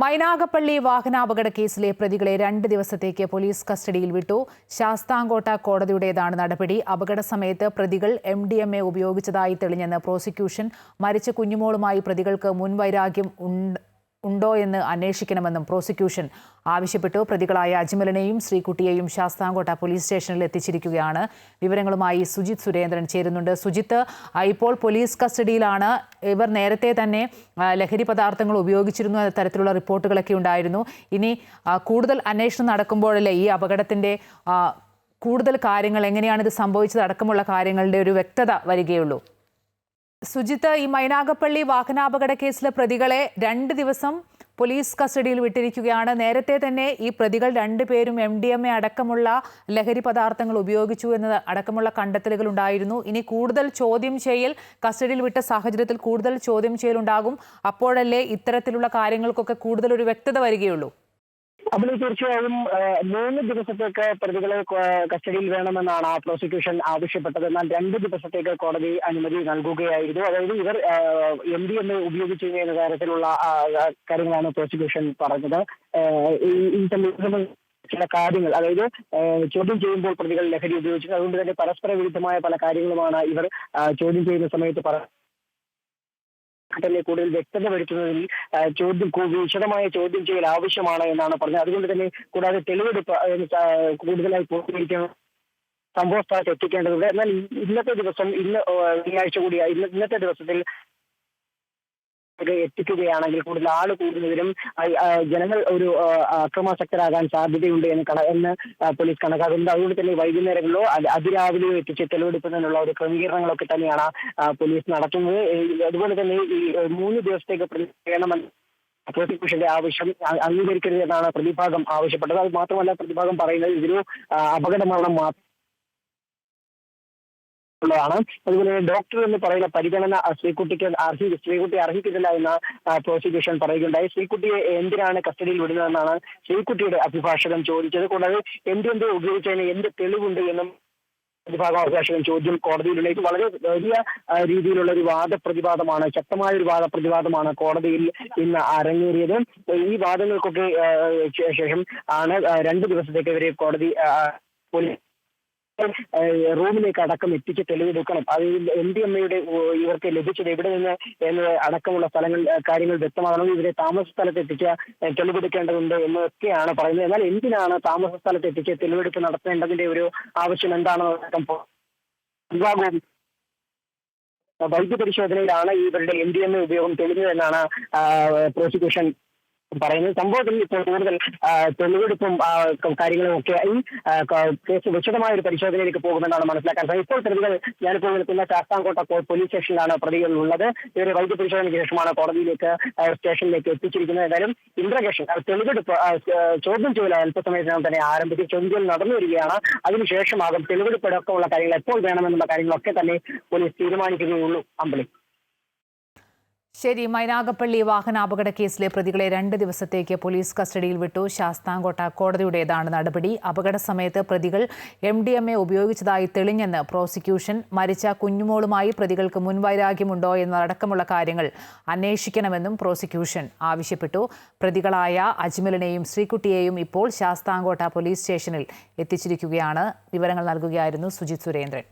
മൈനാഗപ്പള്ളി വാഹനാപകട കേസിലെ പ്രതികളെ രണ്ട് ദിവസത്തേക്ക് പോലീസ് കസ്റ്റഡിയിൽ വിട്ടു. ശാസ്താംകോട്ട കോടതിയുടേതാണ് നടപടി. അപകട സമയത്ത് പ്രതികൾ എം ഡി എം എ ഉപയോഗിച്ചതായി തെളിഞ്ഞെന്ന് പ്രോസിക്യൂഷൻ. മരിച്ച കുഞ്ഞുമോളുമായി പ്രതികൾക്ക് മുൻവൈരാഗ്യം ഉണ്ട് ഉണ്ടോ എന്ന് അന്വേഷിക്കണമെന്നും പ്രോസിക്യൂഷൻ ആവശ്യപ്പെട്ടു. പ്രതികളായ അജ്മലിനെയും ശ്രീകുട്ടിയെയും ശാസ്താംകോട്ട പോലീസ് സ്റ്റേഷനിൽ എത്തിച്ചിരിക്കുകയാണ്. വിവരങ്ങളുമായി സുജിത് സുരേന്ദ്രൻ ചേരുന്നുണ്ട്. സുജിത്ത് ഇപ്പോൾ പോലീസ് കസ്റ്റഡിയിലാണ്. ഇവർ നേരത്തെ തന്നെ ലഹരി പദാർത്ഥങ്ങൾ ഉപയോഗിച്ചിരുന്നു എന്ന തരത്തിലുള്ള റിപ്പോർട്ടുകളൊക്കെ ഉണ്ടായിരുന്നു. ഇനി കൂടുതൽ അന്വേഷണം നടക്കുമ്പോഴല്ലേ ഈ അപകടത്തിന്റെ കൂടുതൽ കാര്യങ്ങൾ എങ്ങനെയാണ് ഇത് സംഭവിച്ചത്? അടക്കമുള്ള കാര്യങ്ങളുടെ ഒരു വ്യക്തത വരികയുള്ളൂ. സുജിത്ത് ഈ മൈനാഗപ്പള്ളി വാഹനാപകട കേസിലെ പ്രതികളെ രണ്ട് ദിവസം പോലീസ് കസ്റ്റഡിയിൽ വിട്ടിരിക്കുകയാണ്. നേരത്തെ തന്നെ ഈ പ്രതികൾ രണ്ടുപേരും എം ഡി എം എ അടക്കമുള്ള ലഹരി പദാർത്ഥങ്ങൾ ഉപയോഗിച്ചു എന്നത് അടക്കമുള്ള കണ്ടെത്തലുകൾ ഉണ്ടായിരുന്നു. ഇനി കൂടുതൽ ചോദ്യം ചെയ്യൽ കസ്റ്റഡിയിൽ വിട്ട സാഹചര്യത്തിൽ കൂടുതൽ ചോദ്യം ചെയ്യൽ ഉണ്ടാകും. അപ്പോഴല്ലേ ഇത്തരത്തിലുള്ള കാര്യങ്ങൾക്കൊക്കെ കൂടുതൽ ഒരു വ്യക്തത വരികയുള്ളൂ. അതിൽ തീർച്ചയായും മൂന്ന് ദിവസത്തേക്ക് പ്രതികളെ കസ്റ്റഡിയിൽ വേണമെന്നാണ് ആ പ്രോസിക്യൂഷൻ ആവശ്യപ്പെട്ടത്. എന്നാൽ രണ്ട് ദിവസത്തേക്ക് കോടതി അനുമതി നൽകുകയായിരുന്നു. അതായത് ഇവർ എം ഡി എം എ ഉപയോഗിച്ചു എന്ന ആ, കാര്യങ്ങളാണ് പ്രോസിക്യൂഷൻ പറഞ്ഞത്. ഈ- ചില കാര്യങ്ങൾ അതായത് ചോദ്യം ചെയ്യുമ്പോൾ പ്രതികൾ ലഹരി ഉപയോഗിച്ചു അതുകൊണ്ട് തന്നെ പരസ്പര വിരുദ്ധമായ പല കാര്യങ്ങളുമാണ് ഇവർ ചോദ്യം ചെയ്യുന്ന സമയത്ത് പറ തന്നെ കൂടുതൽ വ്യക്തത വരുത്തുന്നതിൽ ചോദ്യം വിശദമായ ചോദ്യം ചെയ്യൽ ആവശ്യമാണ് എന്നാണ് പറഞ്ഞത്. അതുകൊണ്ട് തന്നെ കൂടാതെ തെളിവെടുപ്പ് കൂടുതലായി പൂർത്തീകരിക്കണം സംഭവ സ്ഥലത്ത് എത്തിക്കേണ്ടതുണ്ട്. എന്നാൽ ഇന്നത്തെ ദിവസം ഇന്ന് വെള്ളിയാഴ്ച കൂടിയായി ഇന്നത്തെ ദിവസത്തിൽ എത്തിക്കുകയാണെങ്കിൽ കൂടുതൽ ആൾ കൂടുന്നതിനും ആ, ആ, ജനങ്ങൾ ഒരു അക്രമാസക്തരാകാൻ സാധ്യതയുണ്ട് എന്ന് കണ എന്ന് പോലീസ് കണക്കാക്കുന്നുണ്ട്. അതുകൊണ്ട് തന്നെ വൈകുന്നേരങ്ങളിലോ അത് അതിരാവിലെയോ എത്തിച്ച് തെളിവെടുക്കുന്നതിനുള്ള ഒരു ക്രമീകരണങ്ങളൊക്കെ തന്നെയാണ് പോലീസ് നടത്തുന്നത്. അതുപോലെ തന്നെ ഈ മൂന്ന് ദിവസത്തേക്ക് വേണമെന്ന് പ്രോസിക്യൂഷന്റെ ആവശ്യം അംഗീകരിക്കരുത് എന്നാണ് പ്രതിഭാഗം ആവശ്യപ്പെട്ടത്. അത് മാത്രമല്ല പ്രതിഭാഗം പറയുന്നത് ഇതൊരു ആ, അപകടമരണം മാത്രം ഉള്ളതാണ്. അതുപോലെ തന്നെ ഡോക്ടർ എന്ന് പറയുന്ന പരിഗണന ശ്രീകുട്ടിക്ക് അർഹി ശ്രീകുട്ടി അർഹിക്കുന്നില്ല എന്ന് പ്രോസിക്യൂഷൻ പറയുകയുണ്ടായി. ശ്രീകുട്ടിയെ എന്തിനാണ് കസ്റ്റഡിയിൽ വിടുന്നതെന്നാണ് ശ്രീകുട്ടിയുടെ അഭിഭാഷകൻ ചോദിച്ചത്. കൂടാതെ എന്തെന്ത് ഉപയോഗിച്ചതിന് എന്ത് തെളിവുണ്ട് എന്നും പ്രതിഭാഗം അഭിഭാഷകൻ ചോദ്യം കോടതിയിൽ ഉന്നയിച്ചു. വളരെ വലിയ രീതിയിലുള്ള ഒരു വാദപ്രതിവാദമാണ് ശക്തമായ ഒരു വാദപ്രതിവാദമാണ് കോടതിയിൽ ഇന്ന് അരങ്ങേറിയത്. ഈ വാദങ്ങൾക്കൊക്കെ ശേഷം ആണ് രണ്ടു ദിവസത്തേക്ക് ഇവരെ കോടതി പോലീസ് റൂമിലേക്ക് അടക്കം എത്തിച്ച് തെളിവെടുക്കണം. അത് എം ഡി എം എയുടെ ഇവർക്ക് ലഭിച്ചത് എവിടെ നിന്ന് എന്ന് അടക്കമുള്ള സ്ഥലങ്ങൾ കാര്യങ്ങൾ വ്യക്തമാകണം. ഇവരെ താമസ സ്ഥലത്ത് എത്തിച്ച് തെളിവെടുക്കേണ്ടതുണ്ട് എന്നൊക്കെയാണ് പറയുന്നത്. എന്നാൽ എന്തിനാണ് താമസ സ്ഥലത്ത് എത്തിച്ച് തെളിവെടുപ്പ് നടത്തേണ്ടതിന്റെ ഒരു ആവശ്യം എന്താണെന്ന് അടക്കം വിഭാഗവും വൈദ്യ പരിശോധനയിലാണ് ഇവരുടെ എം ഡി എം എ ഉപയോഗം തെളിഞ്ഞതെന്നാണ് പ്രോസിക്യൂഷൻ പറയുന്നത് സംഭവത്തിൽ ഇപ്പോൾ കൂടുതൽ തെളിവെടുപ്പും കാര്യങ്ങളും ഒക്കെ ഈ കേസ് വിശദമായ ഒരു പരിശോധനയിലേക്ക് പോകുമെന്നാണ് മനസ്സിലാക്കാൻ സാധിക്കും ഇപ്പോൾ പ്രതികൾ ഞാനിപ്പോൾ നിൽക്കുന്ന ശാസ്താംകോട്ട പോലീസ് സ്റ്റേഷനിലാണ് പ്രതികൾ ഉള്ളത് ഇവരെ വൈദ്യ പരിശോധനയ്ക്ക് ശേഷമാണ് കോടതിയിലേക്ക് സ്റ്റേഷനിലേക്ക് എത്തിച്ചിരിക്കുന്നത്. എന്തായാലും ഇന്റർഗേഷൻ തെളിവെടുപ്പ് ചോദ്യം ചെയ്യൽ അല്പസമയത്തിനകം തന്നെ ആരംഭിച്ച് ചോദ്യം നടന്നു വരികയാണ്. അതിനുശേഷമാകും തെളിവെടുപ്പ് അടക്കമുള്ള കാര്യങ്ങൾ എപ്പോൾ വേണമെന്നുള്ള കാര്യങ്ങളൊക്കെ തന്നെ പോലീസ് തീരുമാനിക്കുകയുള്ളൂ അമ്പലി ശരി മൈനാഗപ്പള്ളി വാഹനാപകട കേസിലെ പ്രതികളെ രണ്ട് ദിവസത്തേക്ക് പോലീസ് കസ്റ്റഡിയിൽ വിട്ടു. ശാസ്താംകോട്ട കോടതിയുടേതാണ് നടപടി. അപകട സമയത്ത് പ്രതികൾ എം ഡി എം എ ഉപയോഗിച്ചതായി തെളിഞ്ഞെന്ന് പ്രോസിക്യൂഷൻ മരിച്ച കുഞ്ഞുമോളുമായി പ്രതികൾക്ക് മുൻവൈരാഗ്യമുണ്ടോ എന്നതടക്കമുള്ള കാര്യങ്ങൾ അന്വേഷിക്കണമെന്നും പ്രോസിക്യൂഷൻ ആവശ്യപ്പെട്ടു. പ്രതികളായ അജ്മലിനെയും ശ്രീകുട്ടിയെയും ഇപ്പോൾ ശാസ്താംകോട്ട പോലീസ് സ്റ്റേഷനിൽ എത്തിച്ചിരിക്കുകയാണ്. വിവരങ്ങൾ നൽകുകയായിരുന്നു സുജിത് സുരേന്ദ്രൻ.